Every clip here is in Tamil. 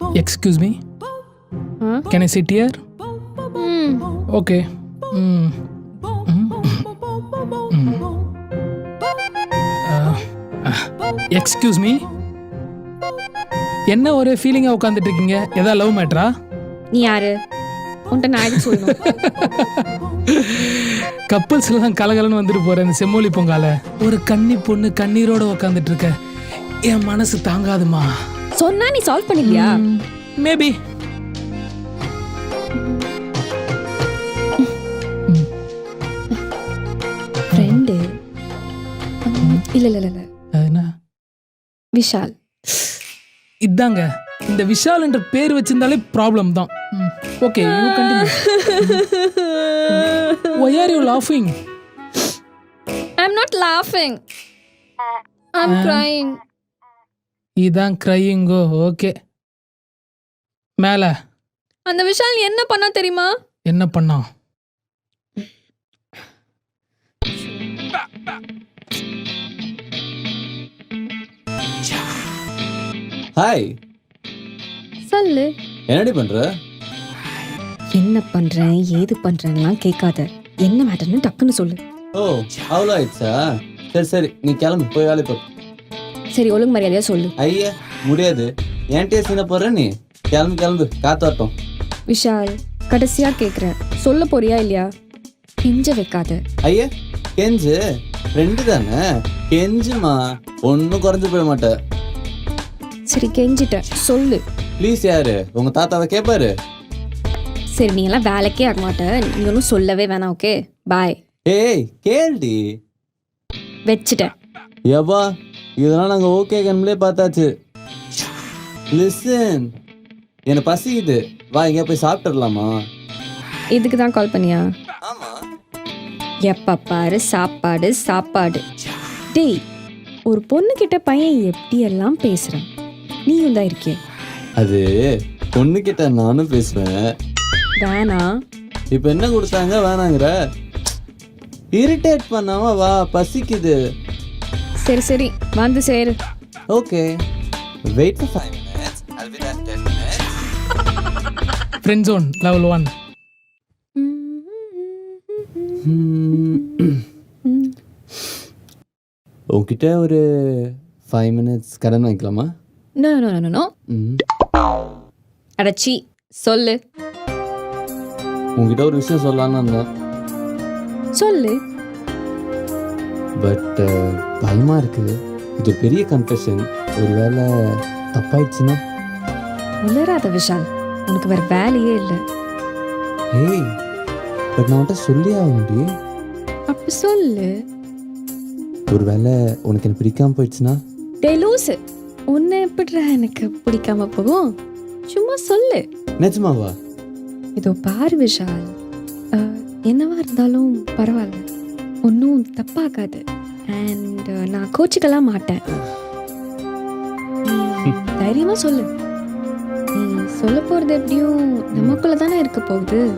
Excuse me? Can I sit here. Okay excuse me என்ன ஒரே ஃபீலிங்காக உட்காந்துட்டு இருக்கீங்க ஏதாவது லவ் மேட்ரா நீ யாரு? உன்ட்ட நான் சொல்லணும்? கப்பல்ஸ் எல்லாம் கலகலன்னு வந்துட்டு போற இந்த செம்மொழி பொங்கால. ஒரு கன்னி பொண்ணு கண்ணீரோட உட்காந்துட்டு இருக்க என் மனசு தாங்காதுமா. சொன்னா நீ சால்வ் பண்ணிக்கலையா மேபி ஃப்ரெண்டு இல்ல இல்ல இல்ல என்ன? விஷால். இதாங்க. இந்த விஷால் என்ற பேர் வச்சிருந்தாலே ப்ராப்ளம் தான். Okay you continue Y are you லாஃபிங் I am not லாஃபிங் I am crying இதான் க்ரையிங்கோ ஓகே மேலே. அந்த விஷால் என்ன பண்ணா தெரியுமா? என்ன பண்ணான் ஹாய் சொல்லு. என்னடி பண்ற? என்ன பண்றேன் ஏது பண்றேன்லாம் கேட்காத. என்ன மேட்டர்னு டக்குன்னு சொல்லு. ஓ அவ்வளோ ஆயிடுச்சா? சரி சரி நீ கிளம்பு போய் வேலை போ. சரி ஒழுங்கு மரியாதையா சொல்லு. ஐயா முடியாது. என்கிட்டயே சீன போடுற நீ? கிளம்பு கிளம்பு காத்தாட்டம். விஷால் கடைசியா கேக்குறேன். சொல்ல போறியா இல்லையா? கெஞ்ச வைக்காத. ஐயா கெஞ்சு. ஃப்ரெண்டு தானே? கெஞ்சுமா ஒன்றும் குறைஞ்சு போயிட மாட்டேன் சரி கெஞ்சிட்டேன். சொல்லு. ப்ளீஸ் யாரு? உங்க தாத்தாவை கேட்பாரு சரி நீ எல்லாம் வேலைக்கே ஆக மாட்ட நீ ஒன்றும் சொல்லவே வேணாம் ஓகே பாய் ஏய் கேள்டி. வச்சுட்டேன். எவ்வா? இதெல்லாம் நாங்கள் ஓகே கண்மலே பார்த்தாச்சு. லிசன் எனக்கு பசிக்குது. வா எங்கேயா போய் சாப்பிட்டுடலாமா இதுக்கு தான் கால் பண்ணியா? எப்ப பாரு சாப்பாடு சாப்பாடு. டேய் ஒரு பொண்ணு கிட்ட பையன் எப்படி எல்லாம் பேசுறான்? நீயும் தான் இருக்கே அது பொண்ணுகிட்ட நானும் பேசுவேன். வேணா. இப்போ என்ன கொடுத்தாங்க? வேணாங்கிற. இரிட்டேட் பண்ணாம வா பசிக்குது. சரி சரி. வந்து சேரு. Okay. Wait for five minutes I'll be there 10 minutes. Friend zone level one Hmm. உன்கிட்ட ஒரு ஃபைவ் மினிட்ஸ் கடன் வாங்கிக்கலாமா? No no no. அடச்சி சொல்லு. உன்கிட்ட ஒரு விஷயம் சொல்லலாம்னு வந்தேன் சொல்லு. பட் பயமா இருக்கு இது ஒரு பெரிய கன்ஃபெஷன் ஒருவேளை தப்பாயிடுச்சுன்னா? உளராத விஷால் உனக்கு வேற வேலையே இல்லை. ஏய் பட் நான் உன்கிட்ட சொல்லி ஆக முடியும் அப்ப சொல்லு. ஒருவேளை உனக்கு எனக்கு பிடிக்காம போயிடுச்சுன்னா? டேய் லூசு. உன்னை எப்படிடா எனக்கு பிடிக்காம போகும்? சும்மா சொல்லு. நிஜமாவா? இதோ பாரு விஷால். என்னவா இருந்தாலும் பரவாயில்ல. ஒன்றும் தப்பாகாது. அண்ட் நான் கோச்சிக்கலாம் மாட்டேன். நீ தைரியமா சொல்லு. நீ சொல்ல போறது எப்படியும் நமக்குள்ள தானே இருக்க போகுது.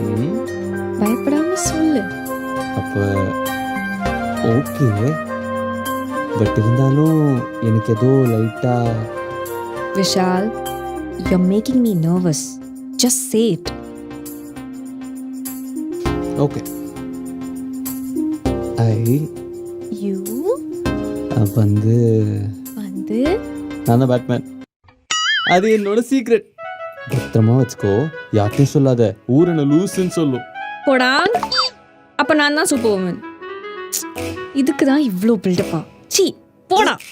ம். பயப்படாம சொல்லு. அப்போ ஓகே. பட் இருந்தாலும் எனக்கு ஏதோ லைட்டா Vishal you making me nervous just say it okay. I you வந்து வந்து நான் தான் பேட்மேன் அது என்னோட சீக்ரெட் பத்திரமா வச்சுக்கோ. யார்ட்டையும் சொல்லாத. ஊர் என்ன லூசுன்னு சொல்லும் போடா. அப்ப நான் தான் சூப்பர் உமன் இதுக்கு தான் இவ்வளோ பில்டப்பா சி போடா.